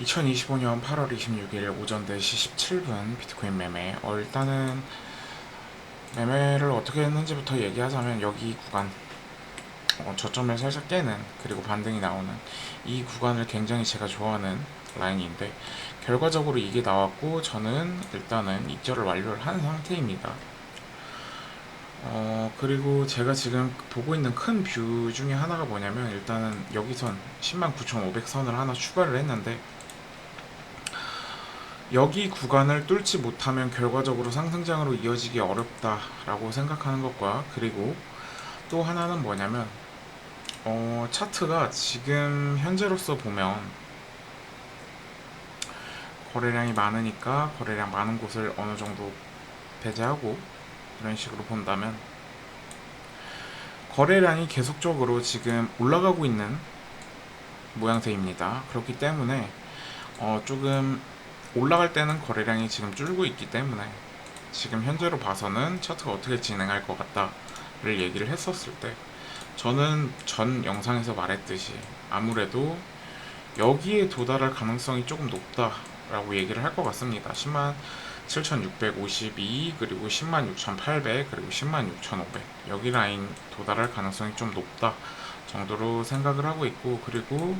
2025년 8월 26일 오전 4시 17분 비트코인 매매. 어, 일단은 매매를 어떻게 했는지부터 얘기하자면 여기 구간 어, 저점을 살짝 깨는 그리고 반등이 나오는 이 구간을 굉장히 제가 좋아하는 라인인데 결과적으로 이게 나왔고 저는 일단은 입절을 완료를 한 상태입니다. 어, 그리고 제가 지금 보고 있는 큰 뷰 중에 하나가 뭐냐면 일단은 여기선 109,500선을 하나 추가를 했는데 여기 구간을 뚫지 못하면 결과적으로 상승장으로 이어지기 어렵다라고 생각하는 것과 그리고 또 하나는 뭐냐면 어, 차트가 지금 현재로서 보면 거래량이 많으니까 거래량 많은 곳을 어느 정도 배제하고 이런 식으로 본다면 거래량이 계속적으로 지금 올라가고 있는 모양새입니다. 그렇기 때문에 어, 조금 올라갈 때는 거래량이 지금 줄고 있기 때문에 지금 현재로 봐서는 차트가 어떻게 진행할 것 같다를 얘기를 했었을 때 저는 전 영상에서 말했듯이 아무래도 여기에 도달할 가능성이 조금 높다라고 얘기를 할 것 같습니다. 10만 7,652 그리고 10만 6,800 그리고 10만 6,500 여기 라인 도달할 가능성이 좀 높다 정도로 생각을 하고 있고 그리고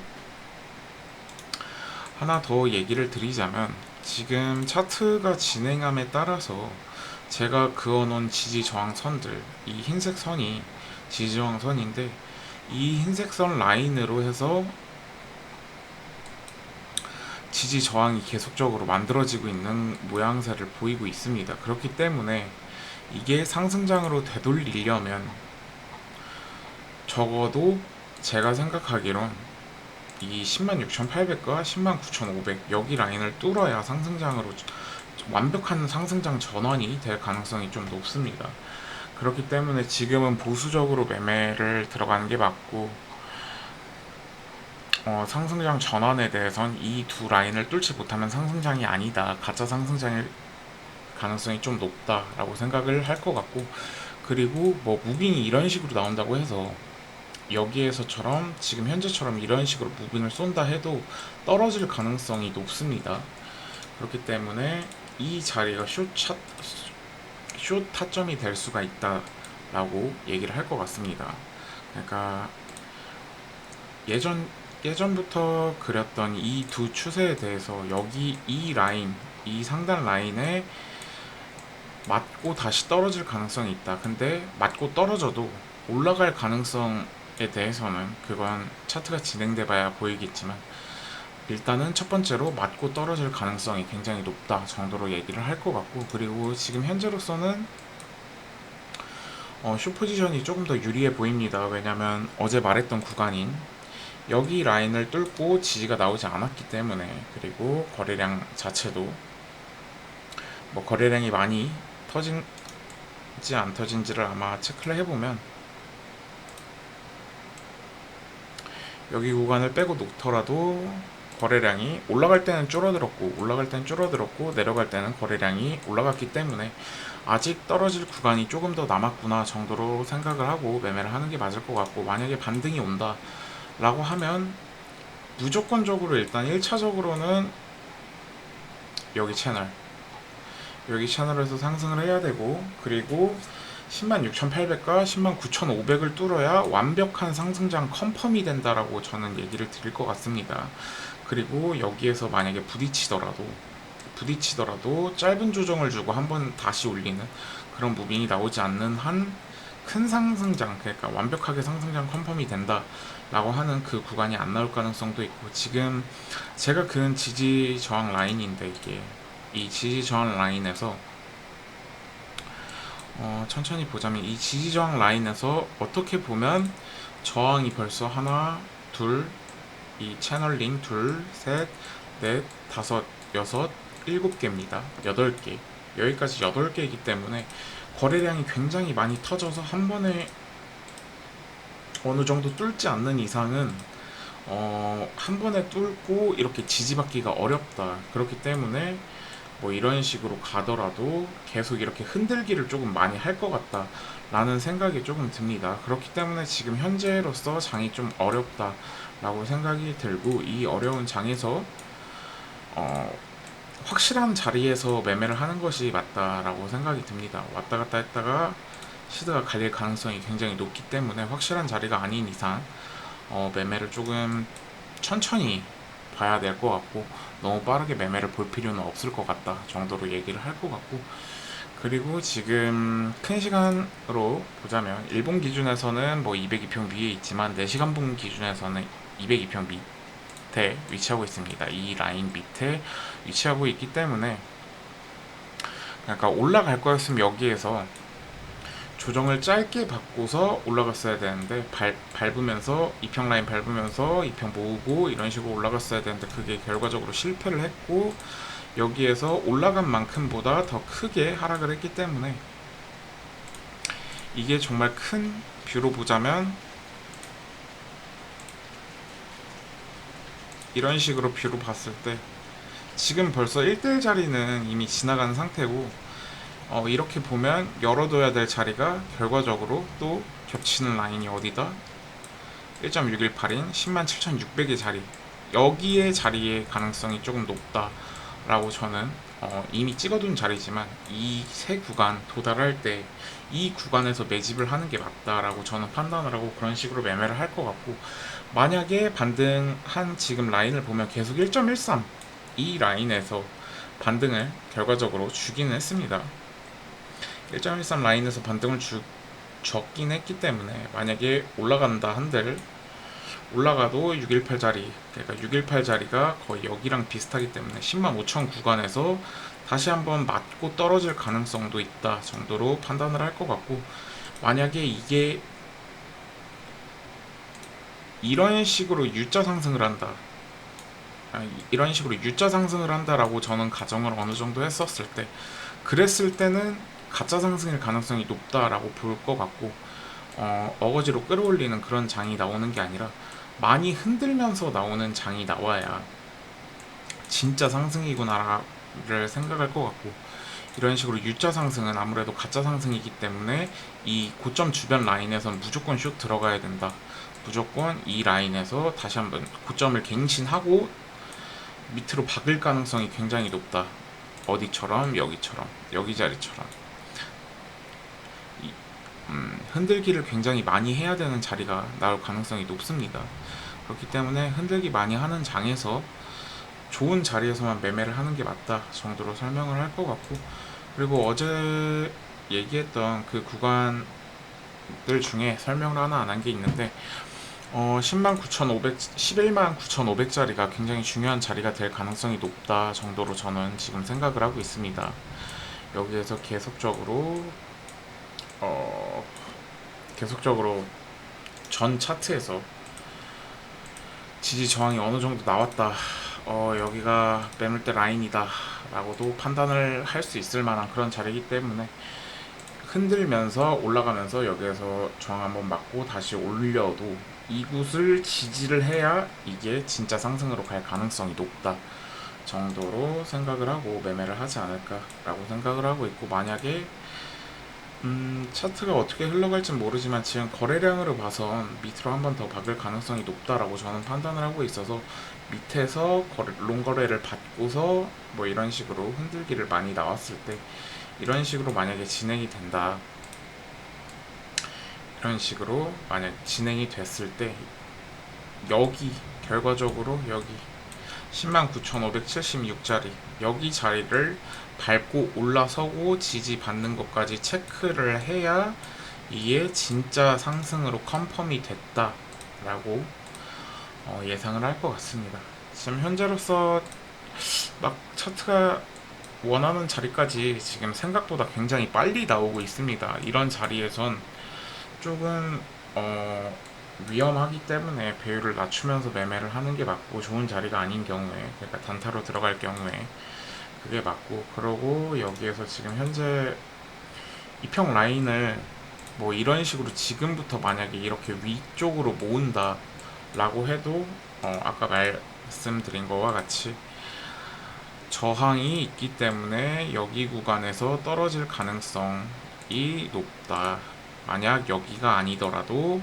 하나 더 얘기를 드리자면 지금 차트가 진행함에 따라서 제가 그어놓은 지지 저항 선들 이 흰색 선이 지지 저항 선인데 이 흰색 선 라인으로 해서 지지 저항이 계속적으로 만들어지고 있는 모양새를 보이고 있습니다. 그렇기 때문에 이게 상승장으로 되돌리려면 적어도 제가 생각하기론 이 106,800과 109,500 여기 라인을 뚫어야 상승장으로 완벽한 상승장 전환이 될 가능성이 좀 높습니다. 그렇기 때문에 지금은 보수적으로 매매를 들어가는 게 맞고 어, 상승장 전환에 대해선 이 두 라인을 뚫지 못하면 상승장이 아니다. 가짜 상승장일 가능성이 좀 높다라고 생각을 할 것 같고 그리고 뭐 무빙이 이런 식으로 나온다고 해서 여기에서처럼 지금 현재처럼 이런 식으로 무빙을 쏜다 해도 떨어질 가능성이 높습니다. 그렇기 때문에 이 자리가 숏, 차, 숏 타점이 될 수가 있다라고 얘기를 할 것 같습니다. 그러니까 예전 예전부터 그렸던 이 두 추세에 대해서 여기 이 라인, 이 상단 라인에 맞고 다시 떨어질 가능성이 있다. 근데 맞고 떨어져도 올라갈 가능성 에 대해서는 그건 차트가 진행돼 봐야 보이겠지만 일단은 첫 번째로 맞고 떨어질 가능성이 굉장히 높다 정도로 얘기를 할 것 같고 그리고 지금 현재로서는 어, 슈 포지션이 조금 더 유리해 보입니다. 왜냐면 어제 말했던 구간인 여기 라인을 뚫고 지지가 나오지 않았기 때문에 그리고 거래량 자체도 뭐 거래량이 많이 터진지 안 터진지를 아마 체크를 해보면 여기 구간을 빼고 놓더라도 거래량이 올라갈 때는 줄어들었고 올라갈 때는 줄어들었고 내려갈 때는 거래량이 올라갔기 때문에 아직 떨어질 구간이 조금 더 남았구나 정도로 생각을 하고 매매를 하는 게 맞을 것 같고 만약에 반등이 온다 라고 하면 무조건적으로 일단 1차적으로는 여기 채널 여기 채널에서 상승을 해야 되고 그리고 106,800과 109,500을 뚫어야 완벽한 상승장 컨펌이 된다라고 저는 얘기를 드릴 것 같습니다. 그리고 여기에서 만약에 부딪히더라도 부딪히더라도 짧은 조정을 주고 한번 다시 올리는 그런 무빙이 나오지 않는 한 큰 상승장 그러니까 완벽하게 상승장 컨펌이 된다 라고 하는 그 구간이 안 나올 가능성도 있고 지금 제가 그은 지지 저항 라인인데 이게 이 지지 저항 라인에서 어, 천천히 보자면 이 지지 저항 라인에서 어떻게 보면 저항이 벌써 하나 둘 이 채널링 둘, 셋, 넷, 다섯, 여섯, 일곱 개입니다. 여덟 개. 여기까지 여덟 개이기 때문에 거래량이 굉장히 많이 터져서 한 번에 어느 정도 뚫지 않는 이상은 어, 한 번에 뚫고 이렇게 지지받기가 어렵다. 그렇기 때문에 뭐 이런 식으로 가더라도 계속 이렇게 흔들기를 조금 많이 할 것 같다. 라는 생각이 조금 듭니다. 그렇기 때문에 지금 현재로서 장이 좀 어렵다. 라고 생각이 들고 이 어려운 장에서 어, 확실한 자리에서 매매를 하는 것이 맞다라고 생각이 듭니다. 왔다 갔다 했다가 시드가 갈릴 가능성이 굉장히 높기 때문에 확실한 자리가 아닌 이상 어, 매매를 조금 천천히 봐야 될 것 같고 너무 빠르게 매매를 볼 필요는 없을 것 같다 정도로 얘기를 할 것 같고 그리고 지금 큰 시간으로 보자면 일본 기준에서는 뭐 202평 위에 있지만 4시간 분 기준에서는 202평 밑에 위치하고 있습니다. 이 라인 밑에 위치하고 있기 때문에 그러니까 올라갈 거였으면 여기에서 조정을 짧게 받고서 올라갔어야 되는데 밟, 밟으면서 2평 라인 밟으면서 2평 모으고 이런 식으로 올라갔어야 되는데 그게 결과적으로 실패를 했고 여기에서 올라간 만큼보다 더 크게 하락을 했기 때문에 이게 정말 큰 뷰로 보자면 이런 식으로 뷰로 봤을 때 지금 벌써 1대1 자리는 이미 지나간 상태고 어, 이렇게 보면 열어둬야 될 자리가 결과적으로 또 겹치는 라인이 어디다? 1.618인 107,600의 자리 여기에 자리의 가능성이 조금 높다라고 저는 어, 이미 찍어둔 자리지만 이 세 구간 도달할 때 이 구간에서 매집을 하는 게 맞다라고 저는 판단을 하고 그런 식으로 매매를 할 것 같고 만약에 반등한 지금 라인을 보면 계속 1.13 이 라인에서 반등을 결과적으로 주기는 했습니다. 1.13 라인에서 반등을 주, 줬긴 했기 때문에 만약에 올라간다 한들 올라가도 618 자리 그러니까 618 자리가 거의 여기랑 비슷하기 때문에 10만 5천 구간에서 다시 한번 맞고 떨어질 가능성도 있다 정도로 판단을 할 것 같고 만약에 이게 이런 식으로 U자 상승을 한다. 이런 식으로 U자 상승을 한다라고 저는 가정을 어느 정도 했었을 때 그랬을 때는 가짜 상승일 가능성이 높다라고 볼 것 같고 어, 어거지로 끌어올리는 그런 장이 나오는 게 아니라 많이 흔들면서 나오는 장이 나와야 진짜 상승이구나를 생각할 것 같고 이런 식으로 U자 상승은 아무래도 가짜 상승이기 때문에 이 고점 주변 라인에선 무조건 숏 들어가야 된다. 무조건 이 라인에서 다시 한번 고점을 갱신하고 밑으로 박을 가능성이 굉장히 높다. 어디처럼 여기처럼 여기 자리처럼 이, 음, 흔들기를 굉장히 많이 해야 되는 자리가 나올 가능성이 높습니다. 그렇기 때문에 흔들기 많이 하는 장에서 좋은 자리에서만 매매를 하는 게 맞다 정도로 설명을 할 것 같고 그리고 어제 얘기했던 그 구간들 중에 설명을 하나 안 한 게 있는데 어, 10만 9,500, 11만 9,500짜리가 굉장히 중요한 자리가 될 가능성이 높다 정도로 저는 지금 생각을 하고 있습니다. 여기에서 계속적으로 어, 계속적으로 전 차트에서 지지 저항이 어느 정도 나왔다. 어, 여기가 매물대 라인이다. 라고도 판단을 할 수 있을 만한 그런 자리이기 때문에 흔들면서 올라가면서 여기에서 저항 한번 맞고 다시 올려도 이곳을 지지를 해야 이게 진짜 상승으로 갈 가능성이 높다 정도로 생각을 하고 매매를 하지 않을까라고 생각을 하고 있고 만약에 음, 차트가 어떻게 흘러갈지 모르지만 지금 거래량으로 봐선 밑으로 한 번 더 박을 가능성이 높다라고 저는 판단을 하고 있어서 밑에서 거래, 롱 거래를 받고서 뭐 이런 식으로 흔들기를 많이 나왔을 때 이런 식으로 만약에 진행이 된다. 이런 식으로 만약 진행이 됐을 때 여기 결과적으로 여기 109,576자리 여기 자리를 밟고 올라서고 지지 받는 것까지 체크를 해야 이게 진짜 상승으로 컨펌이 됐다 라고 어, 예상을 할 것 같습니다. 지금 현재로서 막 차트가 원하는 자리까지 지금 생각보다 굉장히 빨리 나오고 있습니다. 이런 자리에선 조금 어, 위험하기 때문에 배율을 낮추면서 매매를 하는 게 맞고 좋은 자리가 아닌 경우에 그러니까 단타로 들어갈 경우에 그게 맞고 그러고 여기에서 지금 현재 이평 라인을 뭐 이런 식으로 지금부터 만약에 이렇게 위쪽으로 모은다 라고 해도 어 아까 말씀드린 거와 같이 저항이 있기 때문에 여기 구간에서 떨어질 가능성이 높다. 만약 여기가 아니더라도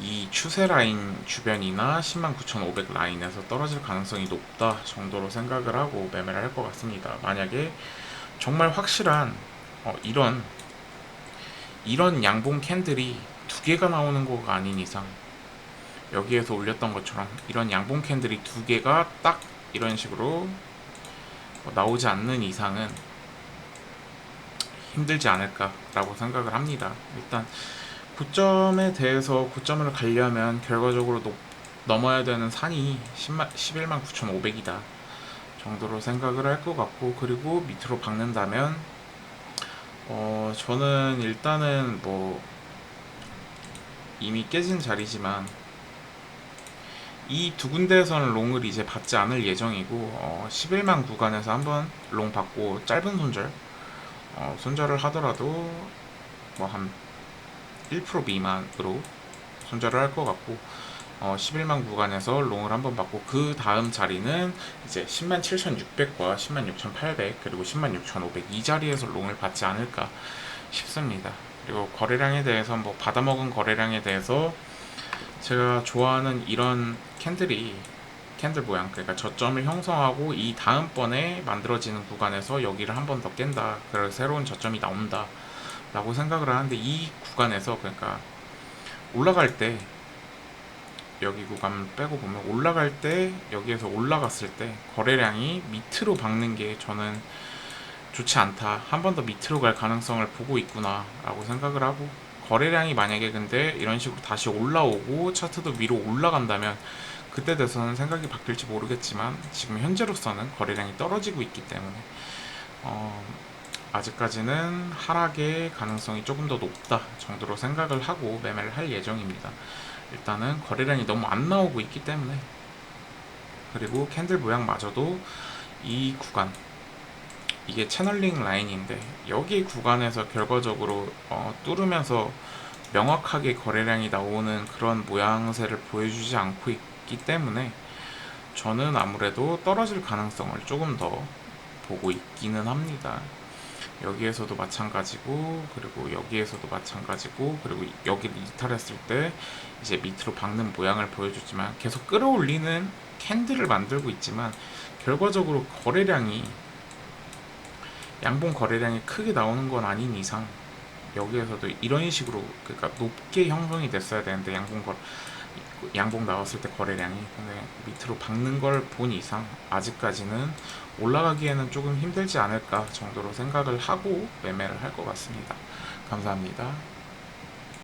이 추세 라인 주변이나 109,500 라인에서 떨어질 가능성이 높다 정도로 생각을 하고 매매를 할 것 같습니다. 만약에 정말 확실한 어, 이런 이런 양봉 캔들이 두 개가 나오는 거가 아닌 이상 여기에서 올렸던 것처럼 이런 양봉 캔들이 두 개가 딱 이런 식으로 어, 나오지 않는 이상은 힘들지 않을까라고 생각을 합니다. 일단 고점에 대해서 고점을 가려면 결과적으로 높, 넘어야 되는 산이 10만, 11만 9,500이다 정도로 생각을 할 것 같고 그리고 밑으로 박는다면 어 저는 일단은 뭐 이미 깨진 자리지만 이 두 군데에서는 롱을 이제 받지 않을 예정이고 어 11만 구간에서 한번 롱 받고 짧은 손절 어 손절을 하더라도 뭐한 1% 미만으로 손절을 할 것 같고 어 11만 구간에서 롱을 한번 받고 그 다음 자리는 이제 10만 7,600과 10만 6,800 그리고 10만 6,500 이 자리에서 롱을 받지 않을까 싶습니다. 그리고 거래량에 대해서 뭐 받아먹은 거래량에 대해서 제가 좋아하는 이런 캔들이 캔들 모양 그러니까 저점을 형성하고 이 다음번에 만들어지는 구간에서 여기를 한 번 더 깬다 그래서 새로운 저점이 나온다 라고 생각을 하는데 이 구간에서 그러니까 올라갈 때 여기 구간 빼고 보면 올라갈 때 여기에서 올라갔을 때 거래량이 밑으로 박는 게 저는 좋지 않다. 한 번 더 밑으로 갈 가능성을 보고 있구나 라고 생각을 하고 거래량이 만약에 근데 이런 식으로 다시 올라오고 차트도 위로 올라간다면 그때 돼서는 생각이 바뀔지 모르겠지만 지금 현재로서는 거래량이 떨어지고 있기 때문에 어, 아직까지는 하락의 가능성이 조금 더 높다 정도로 생각을 하고 매매를 할 예정입니다. 일단은 거래량이 너무 안 나오고 있기 때문에 그리고 캔들 모양마저도 이 구간 이게 채널링 라인인데 여기 구간에서 결과적으로 어, 뚫으면서 명확하게 거래량이 나오는 그런 모양새를 보여주지 않고 있기 때문에 저는 아무래도 떨어질 가능성을 조금 더 보고 있기는 합니다. 여기에서도 마찬가지고 그리고 여기에서도 마찬가지고 그리고 여기를 이탈했을 때 이제 밑으로 박는 모양을 보여주지만 계속 끌어올리는 캔들을 만들고 있지만 결과적으로 거래량이 양봉 거래량이 크게 나오는 건 아닌 이상 여기에서도 이런 식으로 그러니까 높게 형성이 됐어야 되는데 양봉 거 양봉 나왔을 때 거래량이 근데 밑으로 박는 걸 본 이상 아직까지는 올라가기에는 조금 힘들지 않을까 정도로 생각을 하고 매매를 할 것 같습니다. 감사합니다.